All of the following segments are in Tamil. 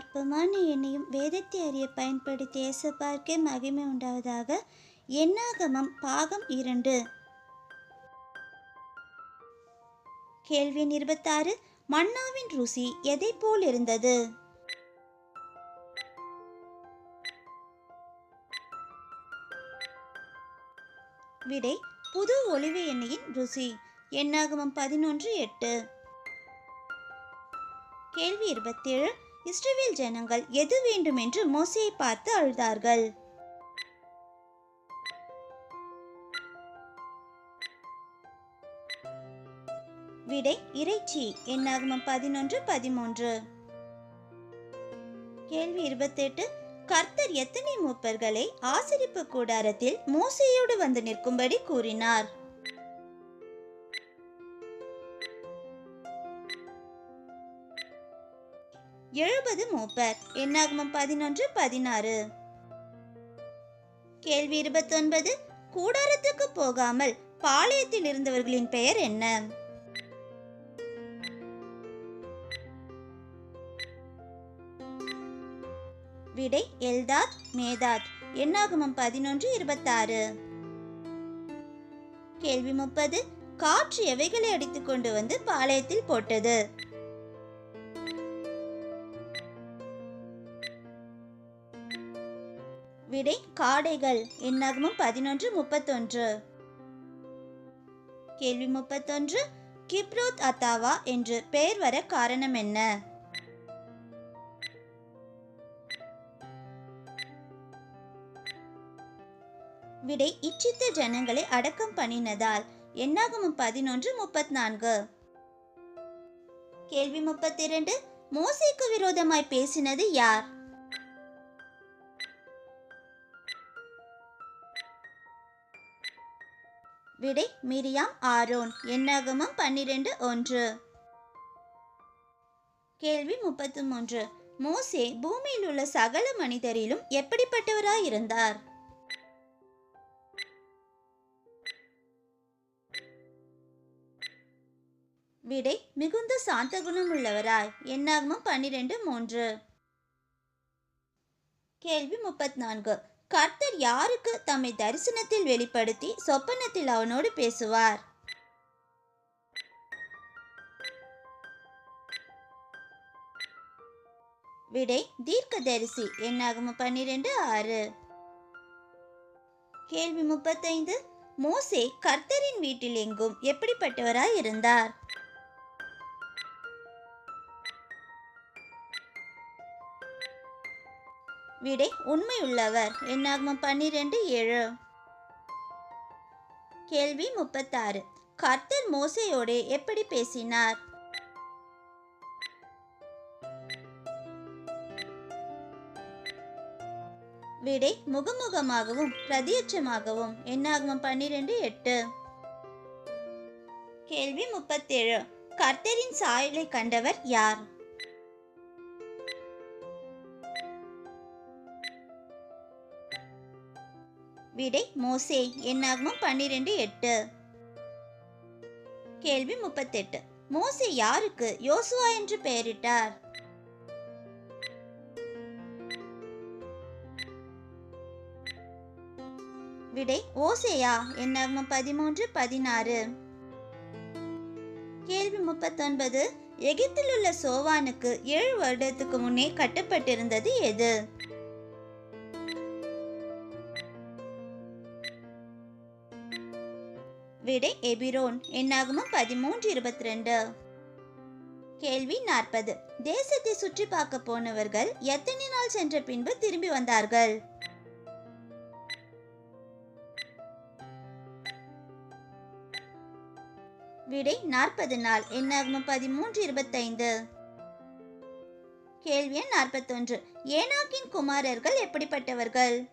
அற்பமான எண்ணையும் வேதத்தை அறிய பயன்படுத்தி இயேசப்பார்க்கே மகிமை உண்டாவதாக. எண்ணாகமம் பாகம் இரண்டு. கேள்வி இருபத்தாறு. மன்னாவின் ருசி எதை போல் இருந்தது? விடை புது ஒளிவு எண்ணெயின் ருசி. எண்ணாகமம் பதினொன்று எட்டு. கேள்வி இருபத்தேழு. இஸ்ரேல் ஜனங்கள் எது வேண்டும் என்று மோசையை பார்த்து அழுதார்கள். விடை இறைச்சி. எண்ணாகமம் பதினொன்று பதிமூன்று. கேள்வி இருபத்தெட்டு. கர்த்தர் எத்தனை மூப்பர்களை ஆசரிப்பு கூடாரத்தில் மோசையோடு வந்து நிற்கும்படி கூறினார். எழுபது மூப்பர் எண்ணாகமம் பதினொன்று பதினாறு. கேள்வி இருபத்தொன்பது. கூடாரத்துக்கு போகாமல் பாளையத்தில் இருந்தவர்களின் பெயர் என்ன? விடை எல்தாத் மேதாத். எண்ணாகமம் பதினொன்று இருபத்தாறு. கேள்வி முப்பது. காற்று எவைகளை அடித்து கொண்டு வந்து பாளையத்தில் போட்டது? விடை காடைகள். எண்ணாகமம் பதினொன்று முப்பத்தொன்று. கேள்வி முப்பத்தொன்று கிப்ரோத் அத்தாவா என்று பெயர் வர காரணம் என்ன? விடை இச்சித்த ஜனங்களை அடக்கம் பண்ணினதால். எண்ணாகமம் பதினொன்று முப்பத்தி நான்கு கேள்வி முப்பத்தி இரண்டு மோசைக்கு விரோதமாய் பேசினது யார்? விடை மிரியாம் ஆரோன். எண்ணாகமம் பன்னிரண்டு ஒன்று. கேள்வி முப்பத்து மூன்று மோசே பூமியில் உள்ள சகல மனிதரிலும் எப்படிப்பட்டவராய் இருந்தார் விடை மிகுந்த சாந்த குணம் உள்ளவராய் எண்ணாகமம் பன்னிரண்டு மூன்று. கேள்வி முப்பத்தி நான்கு கர்த்தர் யாருக்கு தம்மை தரிசனத்தில் வெளிப்படுத்தி சொப்பனத்தில் அவனோடு பேசுவார்? விடை தீர்க்கதரிசி எண்ணாகமம் பன்னிரண்டு ஆறு. கேள்வி முப்பத்தைந்து. மோசே கர்த்தரின் வீட்டில் எங்கும் எப்படிப்பட்டவராய் இருந்தார்? விடை உண்மையுள்ளவர். என்னாகும்? பன்னிரெண்டு ஏழு. கேள்வி முப்பத்தாறு. கர்த்தர் மோசையோடு எப்படி பேசினார்? விடை முகமுகமாகவும் பிரதியட்சமாகவும். என்னாகும்? பன்னிரெண்டு எட்டு. கேள்வி முப்பத்தேழு. கர்த்தரின் சாயலை கண்டவர் யார்? விடை மோசே. எண்ணாகமம் பன்னிரண்டு எட்டு. கேள்வி முப்பத்தெட்டு. மோசே யாருக்கு? யோசுவா என்று பெயரிட்டார். விடை ஓசேயா. எண்ணாகமம் பதிமூன்று பதினாறு. கேள்வி முப்பத்தொன்பது. எகிப்தில் உள்ள சோவானுக்கு ஏழு வருடத்துக்கு முன்னே கட்டப்பட்டிருந்தது எது? விடை எபிரோன். எண்ணாகமம் பதிமூன்று இருபத்தி ரெண்டு கேள்வி நாற்பது. தேசத்தை சுற்றி பார்க்க போனவர்கள் எத்தனை நாள் சென்ற பின்பு திரும்பி வந்தார்கள்? விடை நாற்பது நாள். எண்ணாகமம் பதிமூன்று இருபத்தைந்து. கேள்வி எண் நாற்பத்தொன்று. ஏனாக்கின் குமாரர்கள் எப்படிப்பட்டவர்கள்?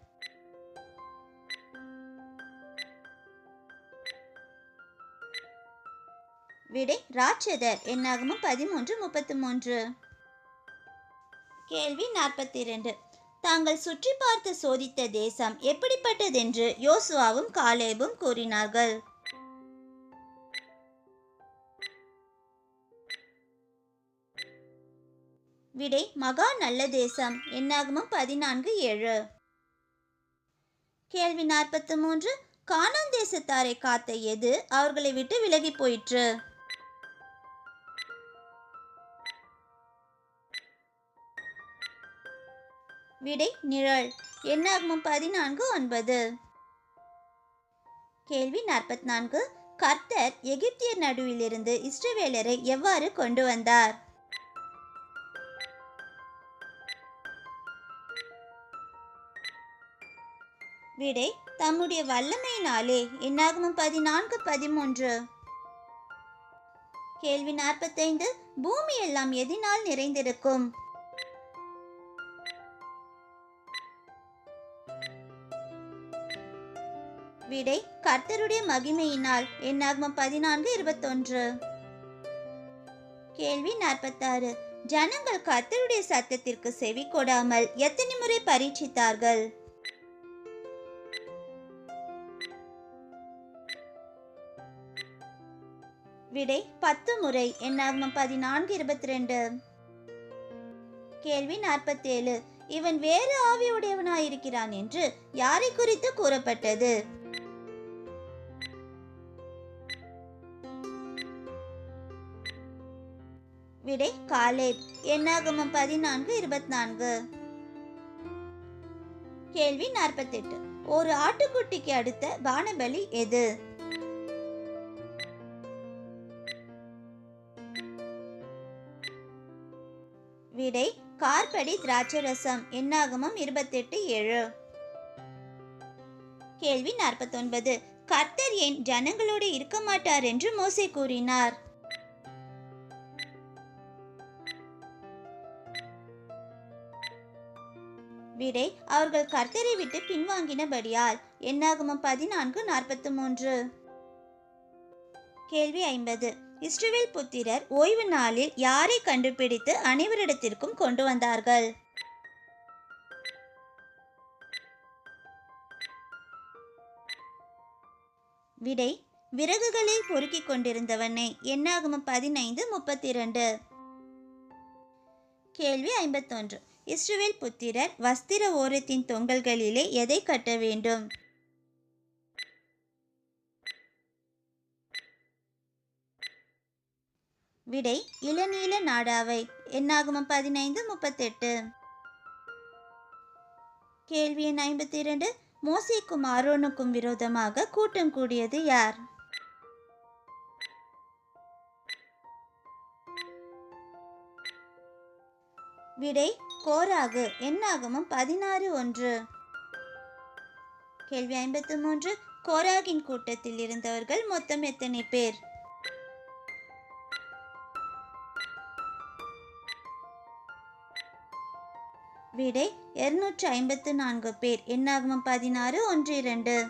விடை ராட்சதர். என்னாகமும் பதிமூன்று முப்பத்தி மூன்று கேள்வி நாற்பத்தி இரண்டு தாங்கள் சுற்றி பார்த்து சோதித்த தேசம் எப்படிப்பட்டதென்று யோசுவாவும் காலேபும் கூறினார்கள். விடை மகா நல்ல தேசம். என்னாகமும் பதினான்கு ஏழு. கேள்வி நாற்பத்தி மூன்று. கானான் தேசத்தாரை காத்த எது? அவர்களை விட்டு விலகி போயிற்று. விடை நிழல். எண்ணாகமும் பதினான்கு ஒன்பது. கேள்வி நாற்பத்தி நான்கு கர்த்தர் எகிப்தியர் நடுவிலிருந்து இஸ்ரவேலரை எவ்வாறு கொண்டு வந்தார்? விடை தம்முடைய வல்லமையினாலே. என்னாகமும் பதினான்கு பதிமூன்று. கேள்வி நாற்பத்தைந்து. பூமி எல்லாம் எதினால் நிறைந்திருக்கும். விடை கர்த்தருடைய மகிமையினால். என்னாகமம் பதினான்கு இருபத்தொன்று. கேள்வி நாற்பத்தாறு. ஜனங்கள் கர்த்தருடைய சத்தத்திற்கு செவி கொடாமல் எத்தனை முறை பரீட்சித்தார்கள்? விடை பத்து முறை. என்னாகமம் பதினான்கு இருபத்தி ரெண்டு கேள்வி நாற்பத்தேழு. இவன் வேறு ஆவியுடையவனாயிருக்கிறான் என்று யாரை குறித்து கூறப்பட்டது? விடை காலேப் என்னாகமம் பதினான்கு இருபத்தி நான்கு கேள்வி நாற்பத்தெட்டு. ஒரு ஆட்டுக்குட்டிக்கு அடுத்த பானபலி எது? விடை கார்படி திராட்சரசம். என்னாகமம் இருபத்தெட்டு ஏழு. கேள்வி நாற்பத்தொன்பது. கர்த்தர் ஏன் ஜனங்களோடு இருக்க மாட்டார் என்று மோசே கூறினார். விடை அவர்கள் கர்த்தரை விட்டு பின்வாங்கினபடியால். என்னாகமும் பதினான்கு நாற்பத்தி மூன்று கேள்வி ஐம்பது. இஸ்ரவேல் புத்திரர் ஓய்வு நாளில் யாரை கண்டுபிடித்து அனைவரிடத்திற்கும் கொண்டு வந்தார்கள்? விடை விறகுகளில் பொறுக்கிக் கொண்டிருந்தவனை. என்னாகமும் பதினைந்து முப்பத்தி இரண்டு கேள்வி ஐம்பத்தொன்று. இஸ்ரவேல் புத்திரர் வஸ்திர ஓரத்தின் தொங்கல்களிலே எதை கட்ட வேண்டும்? விடை இளநீல நாடாவை. என்னாகமம் பதினைந்து முப்பத்தெட்டு. கேள்வி எண் ஐம்பத்தி இரண்டு. மோசிக்கும் ஆரோனுக்கும் விரோதமாக கூட்டம் கூடியது யார்? விடை கோராகு. என்னாகமும்? பதினாறு ஒன்று. கேள்வி ஐம்பத்து மூன்று. கோராகின் கூட்டத்தில் இருந்தவர்கள் மொத்தம் எத்தனை பேர்? விடை இருநூற்று ஐம்பத்து நான்கு பேர். என்னாகமும்? பதினாறு ஒன்று இரண்டு.